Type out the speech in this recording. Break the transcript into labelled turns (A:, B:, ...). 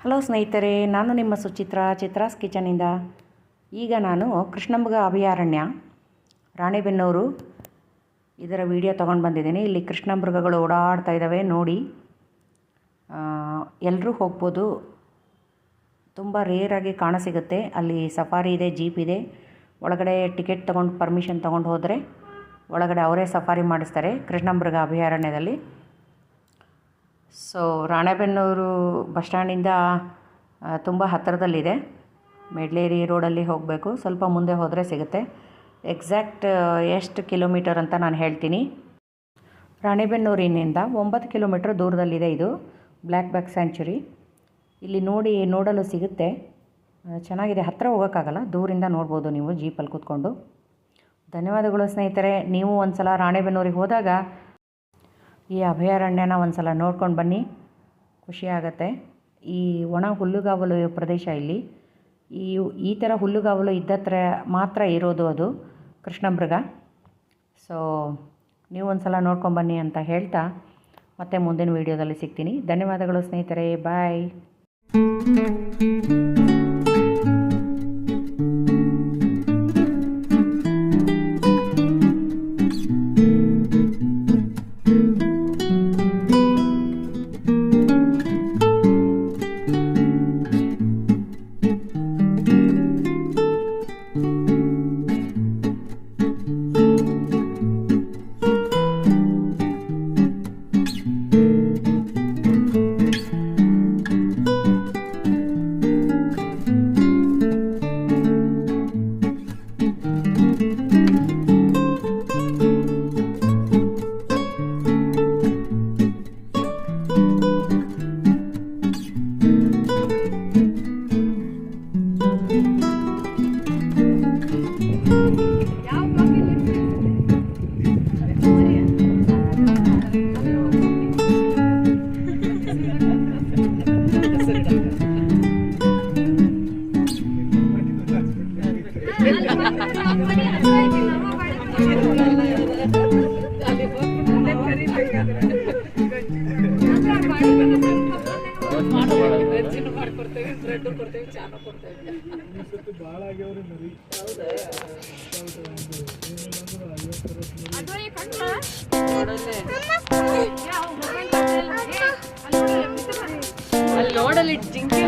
A: Hello ಸ್ನೇಹಿತರೆ, ನಾನು ನಿಮ್ಮ ಸುಚಿತ್ರ, ಚಿತ್ರಾಸ್ ಕಿಚನಿಂದ ಈಗ ನಾನು ಕೃಷ್ಣಮೃಗ ಅಭಯಾರಣ್ಯ, ರಾಣೆಬೆನ್ನೂರು ಇದರ ವಿಡಿಯೋ ತೊಗೊಂಡು ಬಂದಿದ್ದೀನಿ. ಇಲ್ಲಿ ಕೃಷ್ಣಮೃಗಗಳು ಓಡಾಡ್ತಾ ಇದ್ದಾವೆ ನೋಡಿ. ಎಲ್ಲರೂ ಹೋಗ್ಬೋದು. ತುಂಬ ರೇರಾಗಿ ಕಾಣಸಿಗುತ್ತೆ. ಅಲ್ಲಿ ಸಫಾರಿ ಇದೆ, ಜೀಪ್ ಇದೆ. ಒಳಗಡೆ ಟಿಕೆಟ್ ತೊಗೊಂಡು ಪರ್ಮಿಷನ್ ತೊಗೊಂಡು ಹೋದರೆ ಒಳಗಡೆ ಅವರೇ ಸಫಾರಿ ಮಾಡಿಸ್ತಾರೆ ಕೃಷ್ಣಮೃಗ ಅಭಯಾರಣ್ಯದಲ್ಲಿ. ಸೊ ರಾಣೆಬೆನ್ನೂರು ಬಸ್ ಸ್ಟ್ಯಾಂಡಿಂದ ತುಂಬ ಹತ್ತಿರದಲ್ಲಿದೆ. ಮೆಡ್ಲೇರಿ ರೋಡಲ್ಲಿ ಹೋಗಬೇಕು. ಸ್ವಲ್ಪ ಮುಂದೆ ಹೋದರೆ ಸಿಗುತ್ತೆ. ಎಕ್ಸಾಕ್ಟ್ ಎಷ್ಟು ಕಿಲೋಮೀಟರ್ ಅಂತ ನಾನು ಹೇಳ್ತೀನಿ. ರಾಣೆಬೆನ್ನೂರಿನಿಂದ ಒಂಬತ್ತು ಕಿಲೋಮೀಟ್ರ್ ದೂರದಲ್ಲಿದೆ ಇದು. ಬ್ಲ್ಯಾಕ್ ಬ್ಯಾಕ್ ಸ್ಯಾಂಚುರಿ ಇಲ್ಲಿ ನೋಡಿ ನೋಡಲು ಸಿಗುತ್ತೆ. ಚೆನ್ನಾಗಿದೆ. ಹತ್ತಿರ ಹೋಗೋಕ್ಕಾಗಲ್ಲ. ದೂರಿಂದ ನೋಡ್ಬೋದು ನೀವು ಜೀಪಲ್ಲಿ ಕೂತ್ಕೊಂಡು. ಧನ್ಯವಾದಗಳು ಸ್ನೇಹಿತರೆ. ನೀವು ಒಂದು ಸಲ ರಾಣೆಬೆನ್ನೂರಿಗೆ ಹೋದಾಗ ಈ ಅಭಯಾರಣ್ಯನ ಒಂದು ಸಲ ನೋಡ್ಕೊಂಡು ಬನ್ನಿ. ಖುಷಿಯಾಗತ್ತೆ. ಈ ಒಣ ಹುಲ್ಲುಗಾವಲು ಪ್ರದೇಶ ಇಲ್ಲಿ. ಈ ಈ ಥರ ಹುಲ್ಲುಗಾವಲು ಇದ್ದತ್ರ ಮಾತ್ರ ಇರೋದು ಅದು ಕೃಷ್ಣಮೃಗ. ಸೊ ನೀವು ಒಂದು ಸಲ ನೋಡ್ಕೊಂಬನ್ನಿ ಅಂತ ಹೇಳ್ತಾ ಮತ್ತೆ ಮುಂದಿನ ವೀಡಿಯೋದಲ್ಲಿ ಸಿಗ್ತೀನಿ. ಧನ್ಯವಾದಗಳು ಸ್ನೇಹಿತರೆ. ಬಾಯ್
B: ಅಲ್ಲಿ ನೋಡಲ್ಲಿ ಜಿಂಕೆ